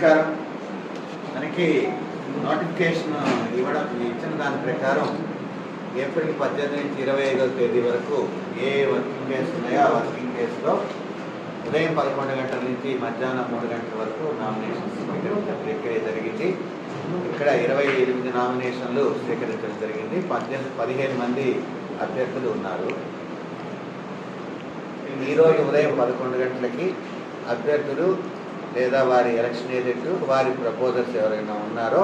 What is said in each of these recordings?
నమస్కారం. మనకి నోటిఫికేషన్ ఇవ్వడం ఇచ్చిన దాని ప్రకారం ఏప్రిల్ పద్దెనిమిది నుంచి ఇరవై ఐదవ తేదీ వరకు ఏ వర్కింగ్ డేస్ ఉన్నాయో ఆ వర్కింగ్ డేస్లో ఉదయం పదకొండు గంటల నుంచి మధ్యాహ్నం మూడు గంటల వరకు నామినేషన్ ప్రక్రియ జరిగింది. ఇక్కడ ఇరవై ఎనిమిది నామినేషన్లు స్వీకరించడం జరిగింది. పద్దెనిమిది పదిహేను మంది అభ్యర్థులు ఉన్నారు. ఈరోజు ఉదయం పదకొండు గంటలకి అభ్యర్థులు లేదా వారి ఎలక్షన్ ఏజెంట్ వారి ప్రపోజల్స్ ఎవరైనా ఉన్నారో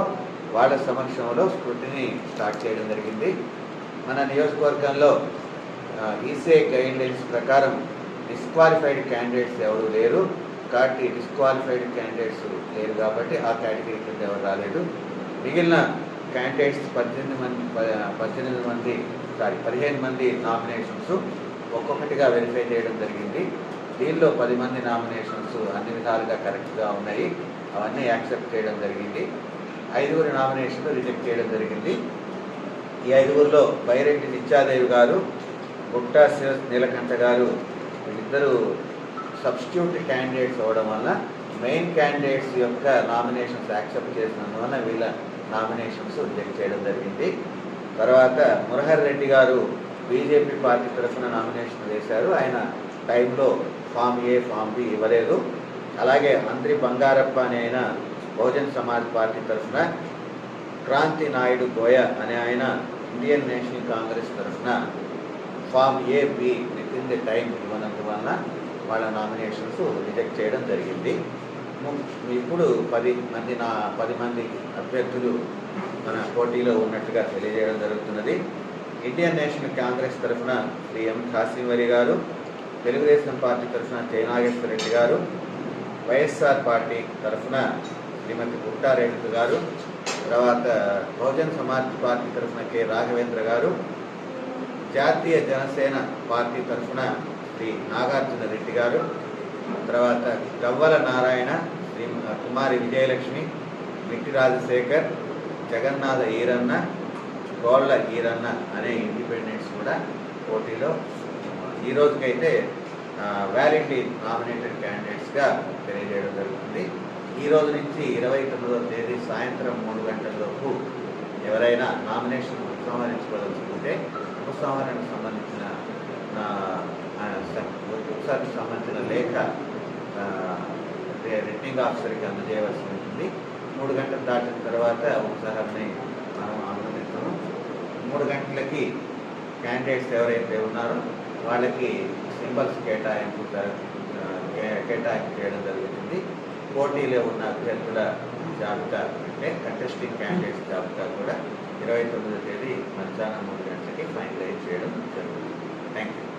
వాళ్ళ సమక్షంలో స్క్రూటిని స్టార్ట్ చేయడం జరిగింది. మన నియోజకవర్గంలో ఈసీఐ గైడ్లైన్స్ ప్రకారం డిస్క్వాలిఫైడ్ క్యాండిడేట్స్ ఎవరు లేరు. కాబట్టి డిస్క్వాలిఫైడ్ క్యాండిడేట్స్ లేరు కాబట్టి ఆ కేటగిరీ కింద ఎవరు రాలేదు. మిగిలిన క్యాండిడేట్స్ పద్దెనిమిది మంది పద్దెనిమిది మంది సారీ పదిహేను మంది నామినేషన్స్ ఒక్కొక్కటిగా వెరిఫై చేయడం జరిగింది. దీనిలో పది మంది నామినేషన్స్ అన్ని విధాలుగా కరెక్ట్గా ఉన్నాయి. అవన్నీ యాక్సెప్ట్ చేయడం జరిగింది. ఐదుగురు నామినేషన్లు రిజెక్ట్ చేయడం జరిగింది. ఈ ఐదుగురిలో బైరెడ్డి నిత్యాదేవి గారు గుట్టా శివ నీలకంఠ గారు వీళ్ళిద్దరూ సబ్స్టిట్యూట్ క్యాండిడేట్స్ అవ్వడం వల్ల మెయిన్ క్యాండిడేట్స్ యొక్క నామినేషన్స్ యాక్సెప్ట్ చేసినందువల్ల వీళ్ళ నామినేషన్స్ రిజెక్ట్ చేయడం జరిగింది. తర్వాత మురహర్ రెడ్డి గారు బీజేపీ పార్టీ తరఫున నామినేషన్ వేశారు. ఆయన టైంలో ఫామ్ ఏ ఫామ్ బి ఇవ్వలేదు. అలాగే మంత్రి బంగారప్ప అనే ఆయన బహుజన్ సమాజ్ పార్టీ తరఫున క్రాంతి నాయుడు గోయ అనే ఆయన ఇండియన్ నేషనల్ కాంగ్రెస్ తరఫున form A B with in the time ఇవ్వనందువలన వాళ్ళ నామినేషన్స్ రిజెక్ట్ చేయడం జరిగింది. ఇప్పుడు పది మంది నా పది మంది అభ్యర్థులు మన పోటీలో ఉన్నట్టుగా తెలియజేయడం జరుగుతున్నది. ఇండియన్ నేషనల్ కాంగ్రెస్ తరఫున శ్రీ ఎం కాసిమరి గారు తెలుగుదేశం పార్టీ తరఫున జయనాగేశ్వర రెడ్డి గారు వైఎస్ఆర్ పార్టీ తరఫున శ్రీమతి గుట్టారెడ్డి గారు తర్వాత బహుజన్ సమాజ్ పార్టీ తరఫున కె రాఘవేంద్ర గారు జాతీయ జనసేన పార్టీ తరఫున శ్రీ నాగార్జున రెడ్డి గారు తర్వాత గవ్వల నారాయణ శ్రీ కుమారి విజయలక్ష్మి మిట్టి రాజశేఖర్ జగన్నాథ ఈరన్న గోళ్ళ ఈరన్న అనే ఇండిపెండెంట్స్ కూడా పోటీలో ఈ రోజుకైతే వ్యాలిడ్లీ నామినేటెడ్ క్యాండిడేట్స్గా తెలియజేయడం జరుగుతుంది. ఈ రోజు నుంచి ఇరవై తొమ్మిదవ తేదీ సాయంత్రం మూడు గంటల లోపు ఎవరైనా నామినేషన్ ఉపసంహరించుకోదలుచుకుంటే ఉపసంహరణకు సంబంధించిన ఉపసంహరణకు సంబంధించిన లేఖ రిటర్నింగ్ ఆఫీసర్కి అందజేయవలసి ఉంటుంది. మూడు గంటలు దాటిన తర్వాత ఉపసంహరణని మనం ఆనందిస్తాము మూడు గంటలకి క్యాండిడేట్స్ ఎవరైతే ఉన్నారో వాళ్ళకి సింబల్స్ కేటాయింపు కే- కేటాయింపు చేయడం జరుగుతుంది. పోటీలో ఉన్న అభ్యర్థుల జాబితా అంటే కంటెస్టింగ్ క్యాండిడేట్స్ జాబితా కూడా ఇరవై తొమ్మిదో తేదీ మధ్యాహ్నం మూడు గంటలకి ఫైనలైజ్ చేయడం జరుగుతుంది. Thank you